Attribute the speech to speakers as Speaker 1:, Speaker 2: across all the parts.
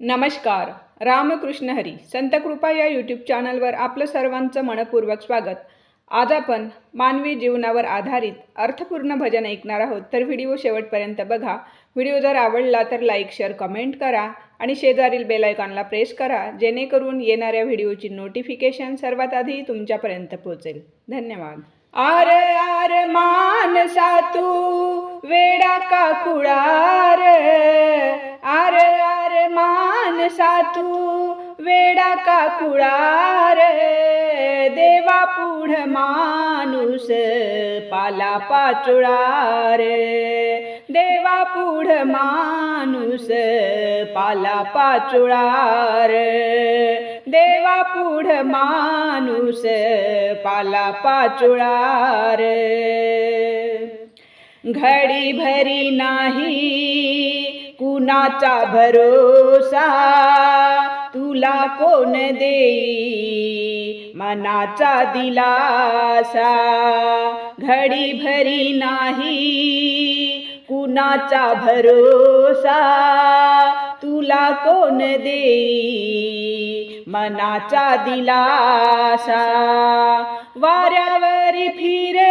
Speaker 1: नमस्कार. रामकृष्ण हरी. संत कृपा या यूट्यूब चॅनलवर आपलं सर्वांचं मनपूर्वक स्वागत. आज आपण मानवी जीवनावर आधारित अर्थपूर्ण भजन ऐकणार आहोत. तर व्हिडिओ शेवटपर्यंत बघा. व्हिडिओ जर आवडला तर लाईक शेअर कमेंट करा आणि शेजारील बेलायकॉनला प्रेस करा जेणेकरून येणाऱ्या व्हिडिओची नोटिफिकेशन सर्वात आधी तुमच्यापर्यंत पोहोचेल धन्यवाद. आर आर मानसा तू वेडा का कुडार आर आर मानसा तू वेडा का कुळार देवा पुढ माणूस पाला पाचुळार देवा पुढ माणूस पाला पाचुळार देवा पुढ माणूस पाला पाचुळार घडी भरी नाही कुणाचा भरोसा? तुला कोण देई मनाचा दिलासा? घडी भरी नाही कुणाचा भरोसा? तुला कोण देई मनाचा दिलासा? वाऱ्यावरी फिरे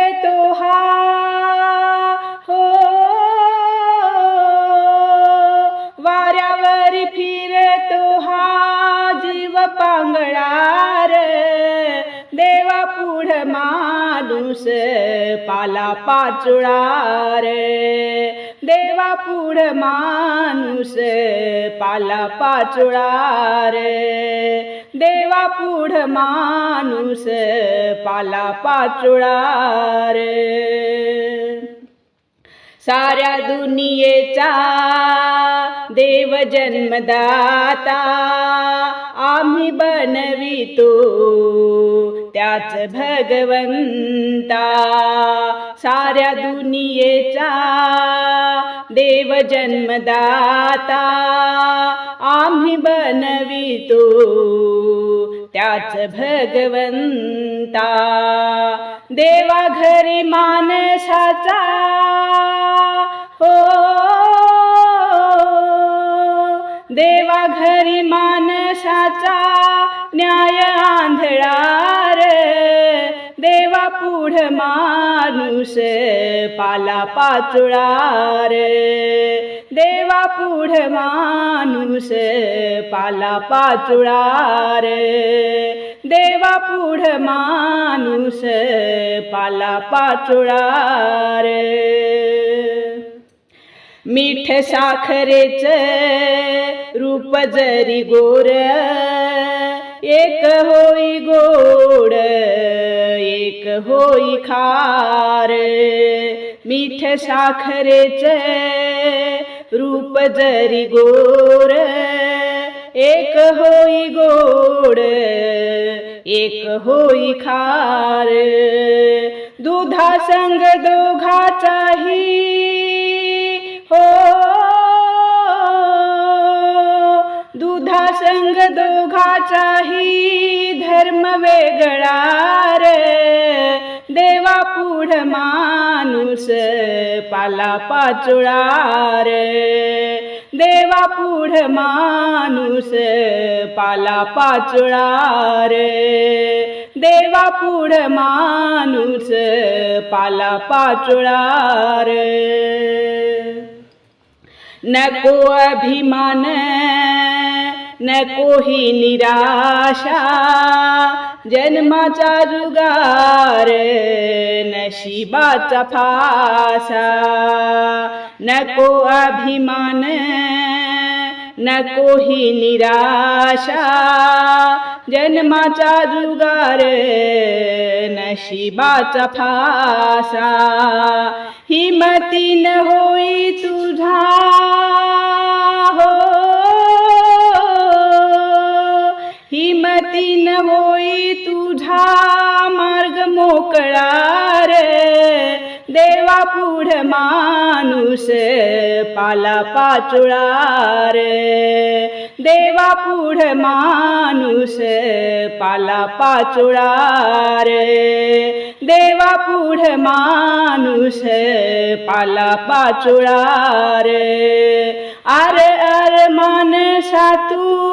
Speaker 1: पांगळार देवा पुढ माणूस पाला पाचुळार देवा पुढ माणूस पाला पाचुळार देवा पुढ माणूस पाला पाचुळार साऱ्या दुनियेचा देव जन्मदाता आम्ही बनवितो त्याच भगवंता. साऱ्या दुनियेचा देव जन्मदाता. आम्ही बनवितो त्याच भगवंता. देवा घरी मानसाचा हो. देवा घरी मानसाचा न्याय आंधळार देवा पुढ माणूस पाला पाचुळार. देवा पुढ माणूस पाला पाचुळार. देवा पुढ माणूस पाला पाचुळार. मीठ साखरेच रूप जरी गोर एक होई गोड एक होई खार. मीठ साखरेच रूप जरी गोर एक होई गोड एक होई खार. दुधा संग दोघाचाही वेगळार वेगळा रे. देवा पुढ माणूस पाला पाचुळार देवा पुढ माणूस पाला पाचुळार देवा पुढ माणूस पाला पाचुळार नको अभिमान नको ही निराशा। जन्माचा जुगार नशिबाचा फासा नको अभिमान नको ही निराशा। जन्माचा जुगार नशिबाचा फासा हिमतीन होई तुझा न होई तुझा मार्ग मोकळा रे. देवा पुढ माणूस पाला पाचुळा रे. देवा पुढ माणूस पाला पाचुळा रे. देवा पुढ माणूस पाला पाचुळा रे. आर अर मानसा तू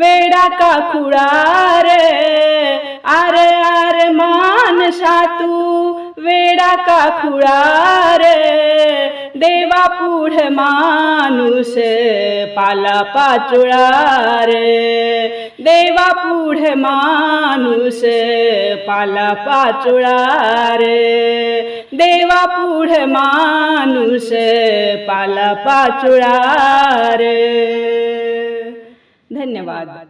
Speaker 1: वेडा का खुळा आर आर मानसा तू वेडा का खुळा देवा पुढ माणूस पाला पाचुळार देवा पुढ माणूस पाला पाचुळार देवा पुढ माणूस पाला पाचुळार धन्यवाद.